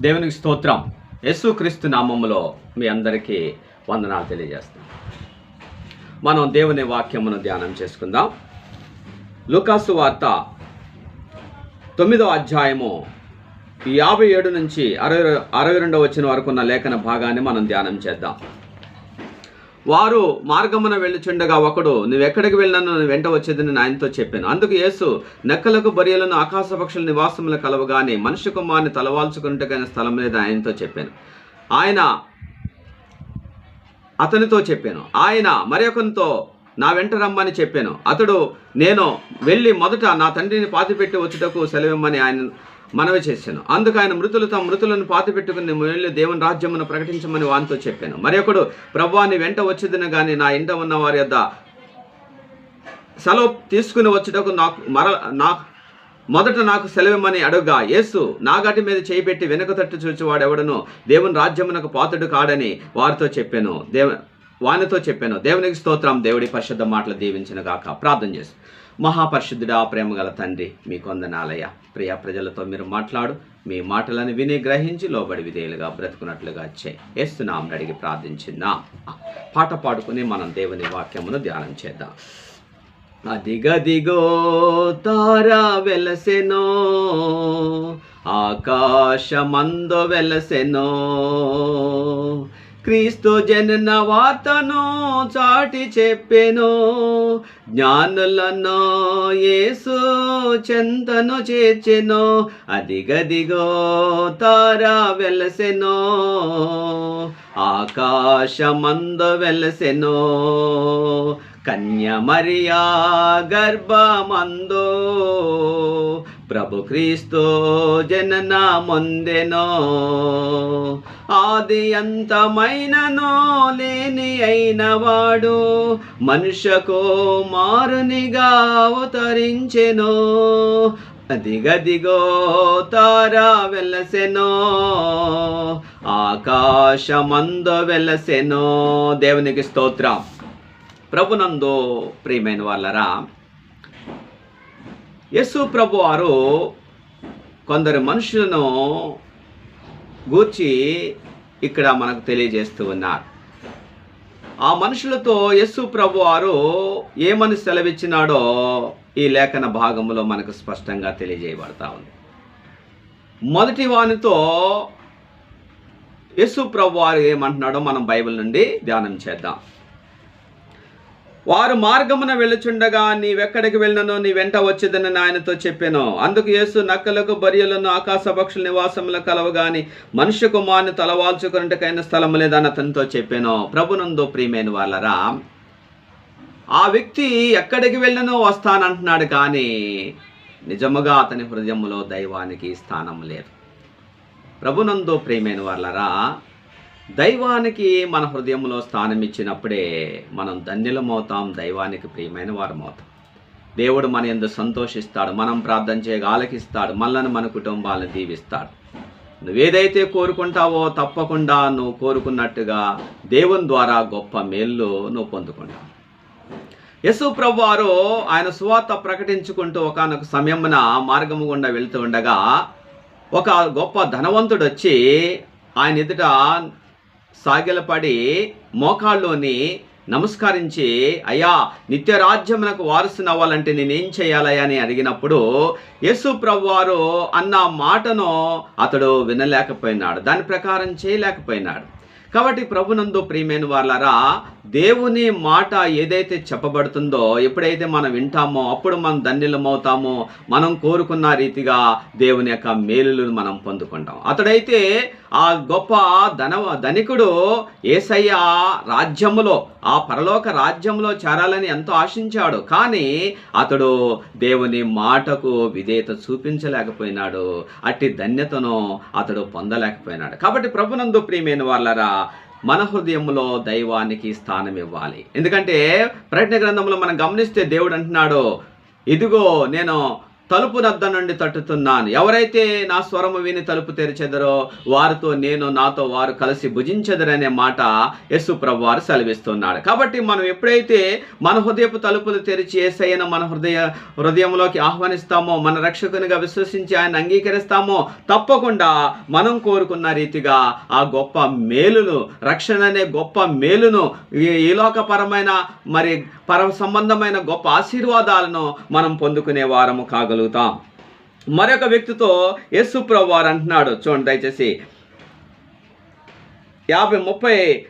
దేవునికి స్తోత్రం. యేసు క్రీస్తు నామములో మీ అందరికీ వందనాలు తెలియజేస్తాం మనం దేవుని వాక్యమును ధ్యానం చేసుకుందాం. లుకాసు వార్త తొమ్మిదో అధ్యాయము యాభై ఏడు నుంచి అరవై అరవై రెండవ వచ్చిన వరకు ఉన్న లేఖన భాగాన్ని మనం ధ్యానం చేద్దాం. వారు మార్గమున వెళ్ళుచుండగా ఒకడు నువ్వెక్కడికి వెళ్ళినను? నువ్వు వెంట వచ్చేదని నేను ఆయనతో చెప్పాను. అందుకు యేసు నెక్కలకు బరియలను ఆకాశ పక్షుల నివాసములు కలవగానే మనుష్య కుమారుని తలవాల్చుకున్నట్టుకైన స్థలం మీద ఆయనతో చెప్పాను. ఆయన అతనితో చెప్పాను. ఆయన మరొకనితో నా వెంట రమ్మని చెప్పాను. అతడు నేను వెళ్ళి మొదట నా తండ్రిని పాతిపెట్టి వచ్చుటకు సెలవిమ్మని ఆయన మనవి చేశాను. అందుకు ఆయన మృతులు తమ మృతులను పాతిపెట్టుకుని వెళ్ళి దేవుని రాజ్యమును ప్రకటించమని వానితో చెప్పాను. మరొకడు ఒకడు ప్రభువాని వెంట వచ్చేదిన కానీ నా ఇంట ఉన్న వారి యొద్ద సెలవు తీసుకుని వచ్చుటకు నాకు మర నా మొదట నాకు సెలవిమ్మని అడుగా యేసు నాగటి మీద చేయి పెట్టి వెనుక తట్టు చూచువాడెవడను దేవుని రాజ్యమునకు పాతుడు కాడని వారితో చెప్పాను. దేవ వానితో చెప్పాను. దేవునికి స్తోత్రం. దేవుడి పరిశుద్ధ మాటలు దీవించిన గాక ప్రార్థన చేసు మహాపరిశుద్ధుడా ప్రేమగల తండ్రి మీ కొందనాలయ ప్రియ ప్రజలతో మీరు మాట్లాడు. మీ మాటలను విని గ్రహించి లోబడి విధేయులుగా బ్రతుకున్నట్లుగా చేస్తున్నాం అడిగి ప్రార్థించిందా. పాట పాడుకుని మనం దేవుని వాక్యమును ధ్యానం చేద్దాం. అదిగదిగో తారా వెలసెనో ఆకాశమందో వెలసెనో క్రీస్తు జనన వార్తను చాటి చెప్పెను. జ్ఞానులను యేసు చెంతను చేర్చెను. అదిగదిగో తారా వెలసెనో. వెలసెను వెలసెనో. కన్యమరియా గర్భమందో. ప్రభు క్రీస్తు జనన ముందెనో ఆది అంతమైననో లేని అయినవాడు మనుషకో మారునిగా అవతరించెను. అదిగదిగో తారా వెలసెనో ఆకాశమంద వెలసెనో. దేవునికి స్తోత్రం. ప్రభునందు ప్రియమైన వాళ్ళరా యేసు ప్రభు వారు కొందరు మనుషులను గూర్చి ఇక్కడ మనకు తెలియజేస్తూ ఉన్నారు. ఆ మనుషులతో యస్సు ప్రభు వారు ఏమని సెలవిచ్చినాడో ఈ లేఖన భాగంలో మనకు స్పష్టంగా తెలియజేయబడతా ఉంది. మొదటి వానితో యస్సు ప్రభు వారు ఏమంటున్నాడో మనం బైబిల్ నుండి ధ్యానం చేద్దాం. వారు మార్గమున వెళ్ళుచుండగా నీవెక్కడికి వెళ్ళినో నీ వెంట వచ్చేదని ఆయనతో చెప్పాను. అందుకు యేసు నక్కలకు బరియలను ఆకాశ పక్షుల నివాసములు కలవగాని మనుష్య కుమార్ని తలవాల్చుకున్నట్టుకైన స్థలం లేదని అతనితో చెప్పాను. ప్రభునందు ప్రియమైన వాళ్ళరా ఆ వ్యక్తి ఎక్కడికి వెళ్ళినో వస్తానంటున్నాడు కానీ నిజముగా అతని హృదయంలో దైవానికి స్థానం లేదు. ప్రభునందు ప్రియమైన వాళ్ళరా దైవానికి మన హృదయంలో స్థానం ఇచ్చినప్పుడే మనం ధన్యులమవుతాం. దైవానికి ప్రియమైన వారం అవుతాం దేవుడు మన ఎందు సంతోషిస్తాడు. మనం ప్రార్థన చేయగా ఆలకిస్తాడు. మనల్ని మన కుటుంబాలను దీవిస్తాడు. నువ్వేదైతే కోరుకుంటావో తప్పకుండా నువ్వు కోరుకున్నట్టుగా దేవుని ద్వారా గొప్ప మేళ్ళు నువ్వు పొందుకుంటావు. యశు ప్రభువారు ఆయన సువార్త ప్రకటించుకుంటూ ఒకనొక సమయమున మార్గము గుండా వెళ్తూ ఉండగా ఒక గొప్ప ధనవంతుడు వచ్చి ఆయన ఎదుట సాగిలపడి మోకాళ్ళలోని నమస్కరించి అయ్యా నిత్య రాజ్యమునకు వారసుని అవ్వాలంటే నేనేం చేయాలయ్యా? అని అడిగినప్పుడు యేసు ప్రభువారు అన్న మాటను అతడు వినలేకపోయినాడు. దాని ప్రకారం చేయలేకపోయినాడు. కాబట్టి ప్రభునందు ప్రియమైన వాళ్ళరా దేవుని మాట ఏదైతే చెప్పబడుతుందో ఎప్పుడైతే మనం వింటామో అప్పుడు మనం ధన్యులమవుతామో మనం కోరుకున్న రీతిగా దేవుని యొక్క మేలులను మనం పొందుకుంటాం. అతడైతే ఆ గొప్ప ధన ధనికుడు ఏసయ్య రాజ్యములో ఆ పరలోక రాజ్యంలో చేరాలని ఎంతో ఆశించాడు. కానీ అతడు దేవుని మాటకు విధేయత చూపించలేకపోయినాడు. అట్టి ధన్యతను అతడు పొందలేకపోయినాడు. కాబట్టి ప్రభునందు ప్రియమైన వాళ్ళరా మన హృదయంలో దైవానికి స్థానం ఇవ్వాలి. ఎందుకంటే ప్రకటన గ్రంథంలో మనం గమనిస్తే దేవుడు అంటున్నాడు ఇదిగో నేను తలుపు నద్ద నుండి తట్టుతున్నాను. ఎవరైతే నా స్వరము విని తలుపు తెరిచెదరో వారితో నేను నాతో వారు కలిసి భుజించెదరనే మాట యేసు ప్రభు వారు సెలవిస్తున్నాడు. కాబట్టి మనం ఎప్పుడైతే మన హృదయపు తలుపులు తెరిచి ఏసైన మన హృదయ హృదయంలోకి ఆహ్వానిస్తామో మన రక్షకునిగా విశ్వసించి ఆయన అంగీకరిస్తామో తప్పకుండా మనం కోరుకున్న రీతిగా ఆ గొప్ప మేలును రక్షణ అనే గొప్ప మేలును ఈ ఈలోకపరమైన మరి పర సంబంధమైన గొప్ప ఆశీర్వాదాలను మనం పొందుకునే వారము కాగలుగుతాం మరొక వ్యక్తితో యేసు ప్రభు వారు అంటున్నాడు. చూడండి దయచేసి. యాభై ముప్పై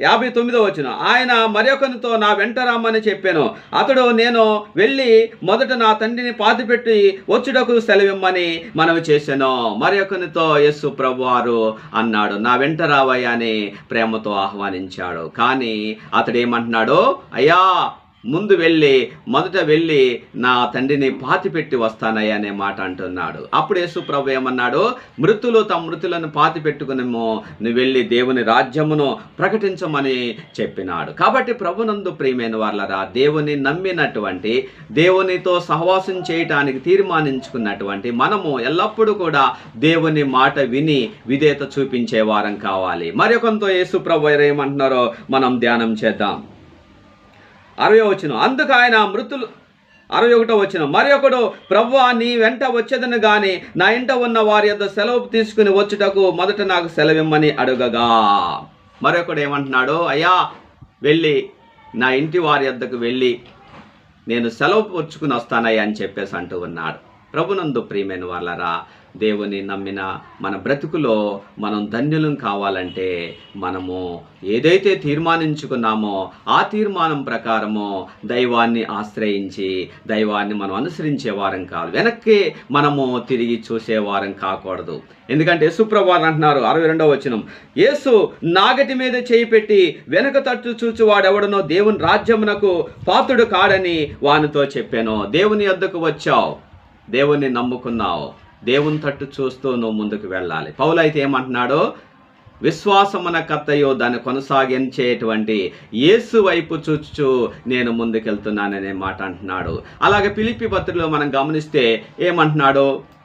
యాభై తొమ్మిదో వచ్చిన ఆయన మరొకనితో నా వెంట రమ్మని చెప్పాను. అతడు నేను వెళ్ళి మొదట నా తండ్రిని పాతిపెట్టి వచ్చుటకు సెలవిమ్మని మనవి చేశాను. మరొకనితో యస్సు ప్రభువారు అన్నాడు. నా వెంట రావయ్యా అని ప్రేమతో ఆహ్వానించాడు. కానీ అతడు ఏమంటున్నాడు? అయ్యా ముందు వెళ్ళి మొదట వెళ్ళి నా తండ్రిని పాతిపెట్టి వస్తానయ్యా అనే మాట అంటున్నాడు. అప్పుడు యేసు ప్రభు ఏమన్నాడు? మృతులు తమ మృతులను పాతి పెట్టుకునేమో నువ్వు వెళ్ళి దేవుని రాజ్యమును ప్రకటించమని చెప్పినాడు. కాబట్టి ప్రభునందు ప్రియమైన వాళ్ళరా దేవుని నమ్మినటువంటి దేవునితో సహవాసం చేయటానికి తీర్మానించుకున్నటువంటి మనము ఎల్లప్పుడూ కూడా దేవుని మాట విని విధేత చూపించే వారం కావాలి. మరొకంతో యేసు ప్రభు ఏమంటున్నారో మనం ధ్యానం చేద్దాం. అరవై వచ్చిన అందుకు ఆయన మృతులు అరవై ఒకటో వచ్చిన మరి ఒకడు ప్రవ్వా నీ వెంట వచ్చేదను గాని నా ఇంట ఉన్న వారి యొక్క సెలవు తీసుకుని వచ్చుటకు మొదట నాకు సెలవిమ్మని అడుగగా. మరొకడు ఏమంటున్నాడు అయ్యా వెళ్ళి నా ఇంటి వారి యొద్దకు వెళ్ళి నేను సెలవు వచ్చుకుని వస్తానయ్యా అని చెప్పేసి అంటూ ఉన్నాడు. ప్రభునందు ప్రియమైన వాళ్ళరా దేవుని నమ్మిన మన బ్రతుకులో మనం ధన్యులం కావాలంటే మనము ఏదైతే తీర్మానించుకున్నామో ఆ తీర్మానం ప్రకారము దైవాన్ని ఆశ్రయించి దైవాన్ని మనం అనుసరించే వారం కాదు. వెనక్కి మనము తిరిగి చూసేవారం కాకూడదు. ఎందుకంటే యేసుప్రభు అంటున్నారు అరవై రెండవ వచనం యేసు నాగటి మీద చేయి పెట్టి వెనక తట్టు చూచువాడెవడనో దేవుని రాజ్యమునకు పాత్రుడు కాడని వానితో చెప్పాను. దేవుని వద్దకు వచ్చావు. దేవుణ్ణి నమ్ముకున్నావు. దేవుని తట్టు చూస్తూ నువ్వు ముందుకు వెళ్ళాలి. పౌలు అయితే ఏమంటున్నాడో? విశ్వాసమున కర్తయో దాన్ని కొనసాగించేటువంటి యేసు వైపు చూచు నేను ముందుకెళ్తున్నాననే మాట అంటున్నాడు. అలాగే పిలిపి పత్రికలో మనం గమనిస్తే ఏమంటున్నాడు?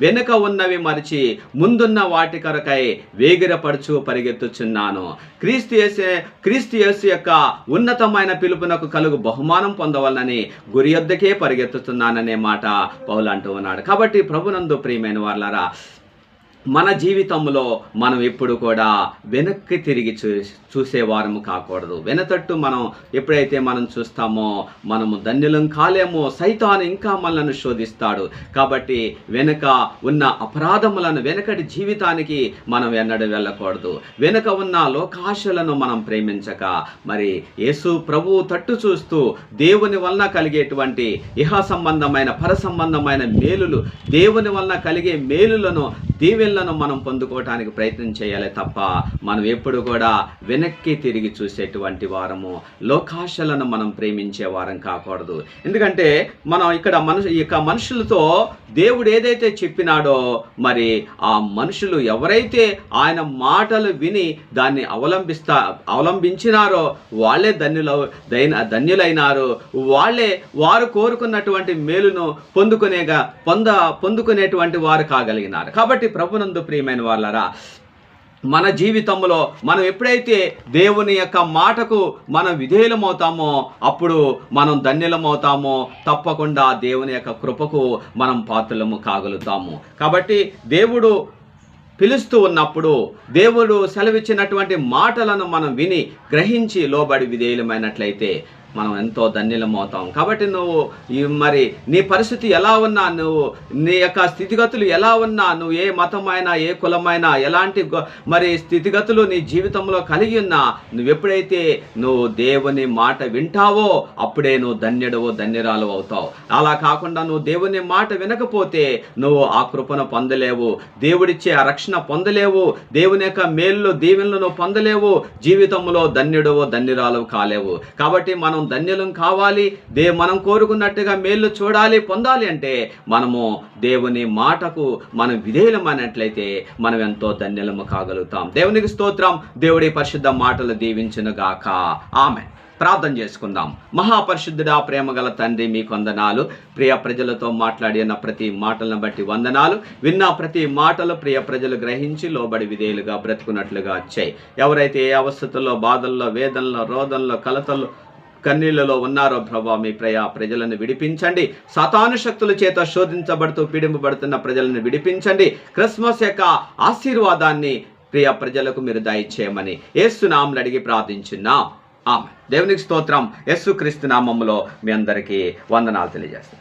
వెనుక ఉన్నవి మరిచి ముందున్న వాటి కొరకై వేగిరపడుచు పరిగెత్తుచున్నాను. క్రీస్తు యేసే క్రీస్తు యేసు యొక్క ఉన్నతమైన పిలుపునకు కలుగు బహుమానం పొందవలనని గురి యొద్దకే పరిగెత్తుతున్నాననే మాట పౌలు అంటూ ఉన్నాడు. కాబట్టి ప్రభునందు ప్రియమైన వాళ్ళారా మన జీవితంలో మనం ఎప్పుడు కూడా వెనక్కి తిరిగి చూ చూసేవారము కాకూడదు. వెనతట్టు మనం ఎప్పుడైతే మనం చూస్తామో మనము ధన్యులం కాలేమో సైతాను ఇంకా మనల్ని శోధిస్తాడు. కాబట్టి వెనుక ఉన్న అపరాధములను వెనకటి జీవితానికి మనం ఎన్నడూ వెళ్ళకూడదు. వెనుక ఉన్న లోకాశలను మనం ప్రేమించక మరి యేసు ప్రభు తట్టు చూస్తూ దేవుని వలన కలిగేటువంటి ఇహ సంబంధమైన పర సంబంధమైన మేలులు దేవుని వలన కలిగే మేలులను దీవెనలను మనం పొందుకోవటానికి ప్రయత్నం చేయాలి తప్ప మనం ఎప్పుడు కూడా వెనక్కి తిరిగి చూసేటువంటి వారము లోకాశలను మనం ప్రేమించే వారం కాకూడదు. ఎందుకంటే మనం ఇక్కడ మనుషు ఇక మనుషులతో దేవుడు ఏదైతే చెప్పినాడో మరి ఆ మనుషులు ఎవరైతే ఆయన మాటలు విని దాన్ని అవలంబిస్తా అవలంబించినారో వాళ్ళే ధన్యుల దైన ధన్యులైనారు. వాళ్ళే వారు కోరుకున్నటువంటి మేలును పొందుకునేగా పొంద పొందుకునేటువంటి వారు కాగలిగినారు. కాబట్టి ప్రభునందు ప్రియమైన వాళ్ళరా మన జీవితంలో మనం ఎప్పుడైతే దేవుని యొక్క మాటకు మనం విధేయులమవుతామో అప్పుడు మనం ధన్యులమవుతామో తప్పకుండా దేవుని యొక్క కృపకు మనం పాత్రలము కాగలుగుతాము. కాబట్టి దేవుడు పిలుస్తూ ఉన్నప్పుడు దేవుడు సెలవిచ్చినటువంటి మాటలను మనం విని గ్రహించి లోబడి విధేయులమైనట్లయితే మనం ఎంతో ధన్యులమవుతాం. కాబట్టి నువ్వు మరి నీ పరిస్థితి ఎలా ఉన్నా నువ్వు నీ యొక్క స్థితిగతులు ఎలా ఉన్నా నువ్వు ఏ మతమైనా ఏ కులమైనా ఎలాంటి మరి స్థితిగతులు నీ జీవితంలో కలిగి ఉన్నా నువ్వు ఎప్పుడైతే నువ్వు దేవుని మాట వింటావో అప్పుడే నువ్వు ధన్యుడవో ధన్యురాలు అవుతావు. అలా కాకుండా నువ్వు దేవుని మాట వినకపోతే నువ్వు ఆ కృపను పొందలేవు. దేవుడిచ్చే ఆ రక్షణ పొందలేవు. దేవుని యొక్క మేలు దీవెనలు నువ్వు పొందలేవు. జీవితంలో ధన్యుడవో ధన్యురాలు కాలేవు. కాబట్టి మనం ధన్యులం కావాలి దే మనం కోరుకున్నట్టుగా మేలు చూడాలి పొందాలి అంటే మనము దేవుని మాటకు మనం విధేయులమైనట్లయితే మనం ఎంతో ధన్యులము కాగలుగుతాం. దేవునికి స్తోత్రం. దేవుడి పరిశుద్ధ మాటలు దీవించునుగాక ఆమె ప్రార్థన చేసుకుందాం. మహాపరిశుద్ధుడా ప్రేమ గల తండ్రి మీ వందనాలు ప్రియ ప్రజలతో మాట్లాడిన ప్రతి మాటలను బట్టి వందనాలు. విన్న ప్రతి మాటలు ప్రియ ప్రజలు గ్రహించి లోబడి విధేయులుగా బ్రతుకున్నట్లుగా వచ్చాయి ఎవరైతే ఏ అవస్థతుల్లో బాధల్లో వేదనలో రోదంలో కలతల్లో కన్నీళ్ళలో ఉన్నారో ప్రభా మీ ప్రయా ప్రజలను విడిపించండి. సతాను శక్తుల చేత శోధించబడుతూ పీడింపబడుతున్న ప్రజలను విడిపించండి. క్రిస్మస్ యొక్క ఆశీర్వాదాన్ని ప్రియ ప్రజలకు మీరు దయచేయమని ఏసునాములు అడిగి ప్రార్థించున్నాం. ఆమె దేవునికి స్తోత్రం. యస్సు క్రీస్తు నామములో మీ అందరికీ వందనాలు తెలియజేస్తాం